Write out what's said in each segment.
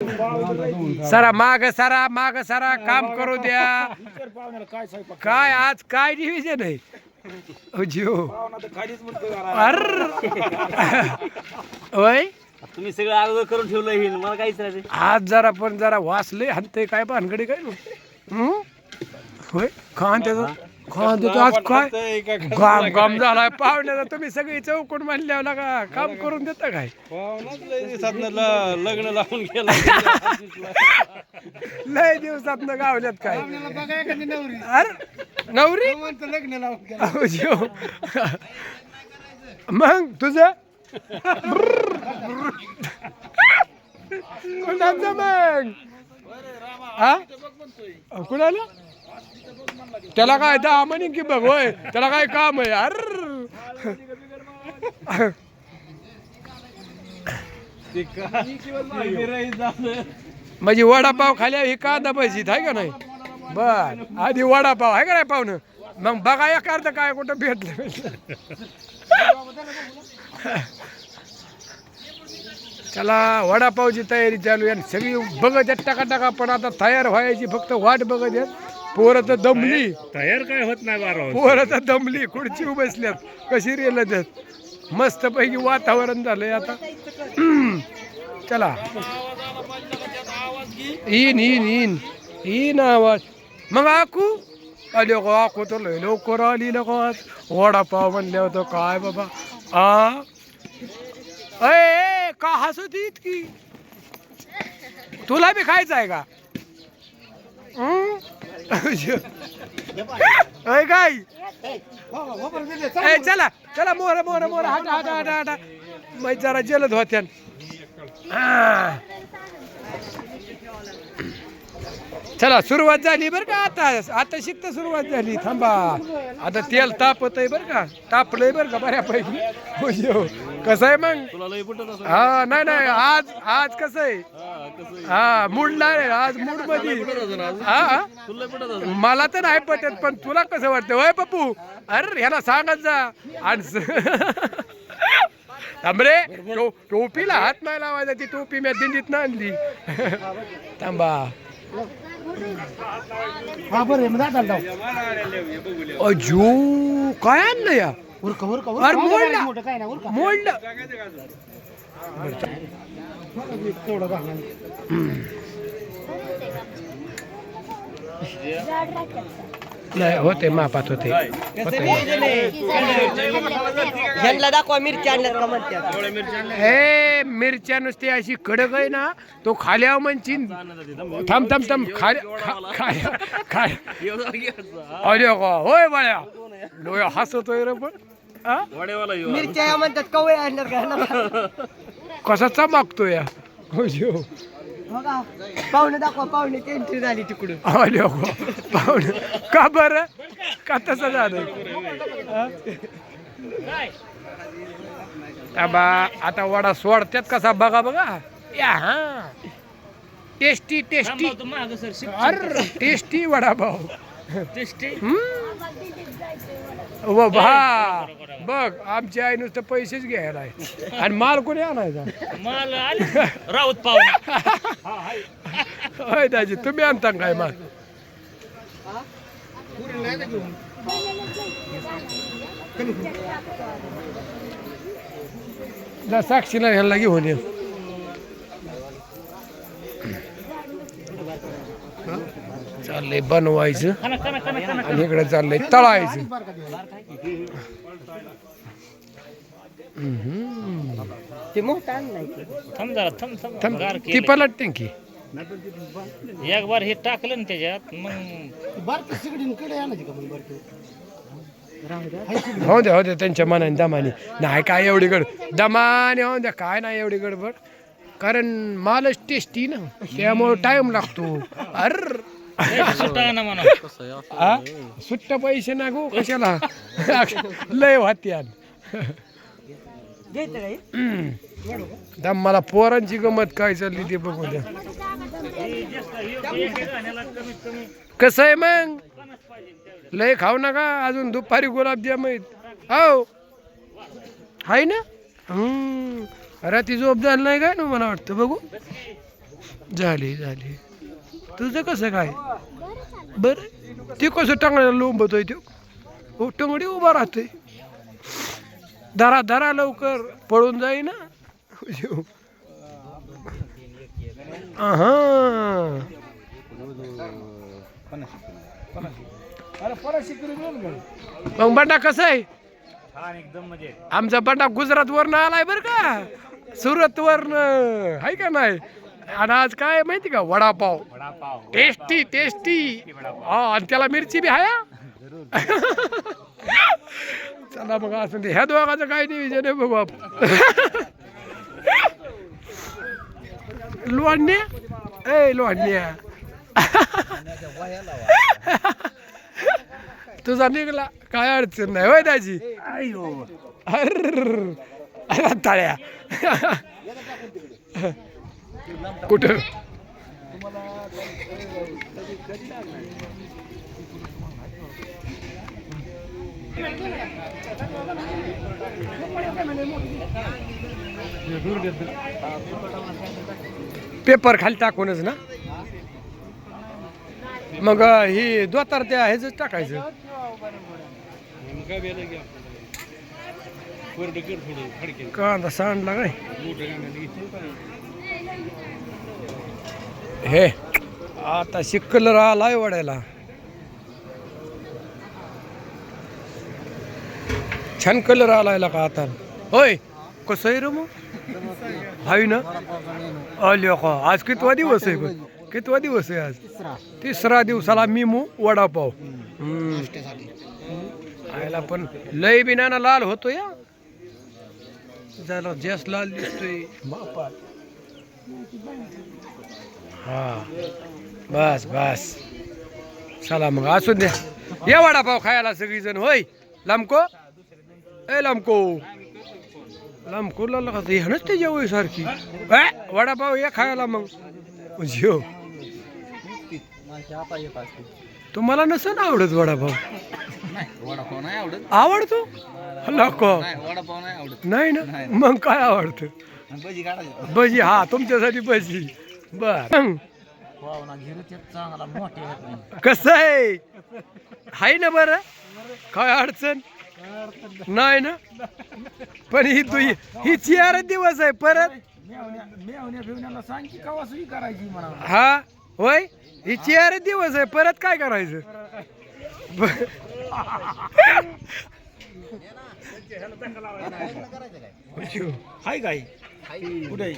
सरा माग सरा माग सरा काम करू द्या. काय काय आज काय डिव्हिजन आहे? जिओ. अर. तुम्ही सगळं अगोदर करून ठेवलं हे मला काहीच नाही आज जरा पण जरा वाचले हनते काय भानगडी काय हं? होय? खान त्याचं? खान त्याचं आज काय? काम काम झालाय पाहुण्याला तुम्ही सगळी चौकून म्हणल्यावर का काम करून देता काय? लग्न लावून गेला. लय दिवसात न गावल्यात काय? अरे नवरी? अहो, जिओ. मग तुझं? कुणाचं मग? हा? कुणाला त्याला काय दहा म्हणे की बघ होय. त्याला काय काम आहे? अर. म्हणजे वडापाव खाल्या ही का दबायची? आहे का नाही? बर. आधी वडापाव आहे का नाही पाहुणं? मग बघा एक अर्ध काय कुठं भेटलं. चला वडापावची तयारी चालू आहे आणि सगळी बघत आहेत टाका टाका पण आता तयार व्हायची फक्त वाट बघत आहेत. पोरं तर दमली. तयार काय होत नाही बारा पोरं तर दमली खुर्ची बसल्यात कशी रेल त्यात मस्तपैकी वातावरण झालंय आता. चला. येईन येईन येईन येईन आवाज. मग आकू आले को आकू तर लय लवकर आली लोक वडापाव म्हणले होतं काय बाबा? आ? अय का हसत इतकी? तुला बी खायचं आहे का? अय काय ए, चला चला मोर मोर मोर हटा हटा हटा हटा. मग जरा जलद होत्यान चला सुरुवात झाली बरं का आता? आता शिकत सुरुवात झाली. थांबा. आता तेल तापत आहे बरं का? तापलंय बरं का बऱ्यापैकी? म्हणजे हो. कसं आहे मग? तुला लय पटत असं हा नाही नाही आज आज कसं आहे? हा मूड नाही आज मूडमध्ये हा हा. तुला लय पटत असं? मला तर नाही पटत पण तुला कसं वाटतं होय पप्पू? अरे ह्याला सांगत जा. आणि स- थांबरे टो- टोपीला हात नाही लावायचा ती टोपी मी दिंडीत ना आणली. थांबा. हा बरं मग दादा अजो काय आणलं या? उरका उरका अरे मोडला. मोठं काय ना उरका. मोडलं. तेवढं घालणार नाही होते मापात होते. होते. ह्यांना दाखवा मिरच्या आणल्यात का हे मिरच्या नुसती अशी कडक आहे ना तो खाल्यावर म्हणशील थांब थांब थांब खाल्या खा- खाल्या खाल्या अरे का होय बाळ्या. डोळ्या हसतोय रे पण. हा? वडेवाला येऊ मिरच्या म्हणतात कवळे आणल्यात का? ह्यांना? कसा चमकतो या? हो बघा पाहुणे दाखवा पाहुण्याची एंट्री झाली तिकडून. पाहुणे. का बरं? का तसं झालं? हा? थांबा आता वडा सोडत्यात कसा? बघा बघा. या हा. टेस्टी टेस्टी माग सर अर टेस्टी वडापाव टेस्टी व भा बघ आमची आई नुसतं पैसेच घ्यायला आहे. आणि माल कोणी आणायचा? माल राऊत पाहुणे. होय दाजी तुम्ही आणता काय माल? साक्षीला ह्याला घेऊन ये. चाललंय बनवायचं. आणि इकडे चाललंय तळायचं. जरा थांब थांब, गार ती. पलटते की. एक बार हे टाकलं ना त्याच्यात मग हो द्या. हो द्या त्यांच्या मनाने दमाने. नाही काय एवढी गड दमाने हो द्या काय नाही एवढी गडबड. कारण मालच टेस्टी ना. त्यामुळे टाइम लागतो. अर. सुट्ट पैसे ना गो कशाला? लय वात्यान घ्यायचं दम मला पोरांची गमत काय चालली ते बघू द्या. कसं आहे मग? लय खाऊ नका अजून दुपारी गुलाबजाम आहेत. हो. आहे ना? हम्म. रात्री झोप झाली नाही काय ना मला वाटतं बघू. झाली झाली. तुझं कसं काय? बर ते कसं टांगड्याला लोंबतोय तो हो टंगडी उभा राहतोय. धरा धरा लवकर पळून जाई ना हा? मग बंडा कसा आहे? छान एकदम म्हणजे आमचा बंडा गुजरात वरनं आलाय बर का? सुरत वरनं हाय का नाही? आणि आज काय माहिती का? वडापाव. टेस्टी टेस्टी हा आणि त्याला मिरची बी हाया? चला मग असं ह्या दोघाचं काय नियोजन आहे बघू आपण. लोणण्या ए लोणण्या तुझा निघला. काय अडचण नाही होय दाजी? अरे ताळ्या. कुठं? पेपर खाली टाकूनच ना? मग ही दोतार त्या ह्याच टाकायचं? कांदा सांडला काय? हे आता शिकलर आलाय वडायला. छान कलर आलाय का आता? होय कसं आहे रे मग? हाय ना? आले का आज कितवा दिवस आहे बघ. कितवा दिवस आहे आज? तिसरा. दिवसाला मिमू वडापाव. हम्म. आयला पण लय बिनाना लाल होतो या जरा जास्त लाल दिसतोय. हा. बस बस. चला मग असू द्या या वडापाव खायला सगळीजण होय. लांबको ए लांबको लगा ह्यानंच ते जेवय सारखी. ए, वडापाव या खायला मग. जेव. तुम्हाला नसेल आवडत वडापाव? वडापाव नाही आवडत? आवडतो नको. नाही ना? मग काय आवडतं? भजी हा तुमच्यासाठी भजी. बर. कसं आहे? हाय ना बरं? काय अडचण? नाही ना? पण ही तू ही चार दिवस आहे परत? मेवण्या मेवण्या बिवण्याला सांग की कवा सुई करायची म्हणा हा? होय? ही चार दिवस आहे परत काय करायचं? हाय काय कुठे?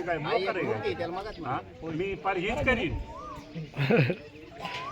मी फार हेच करीन.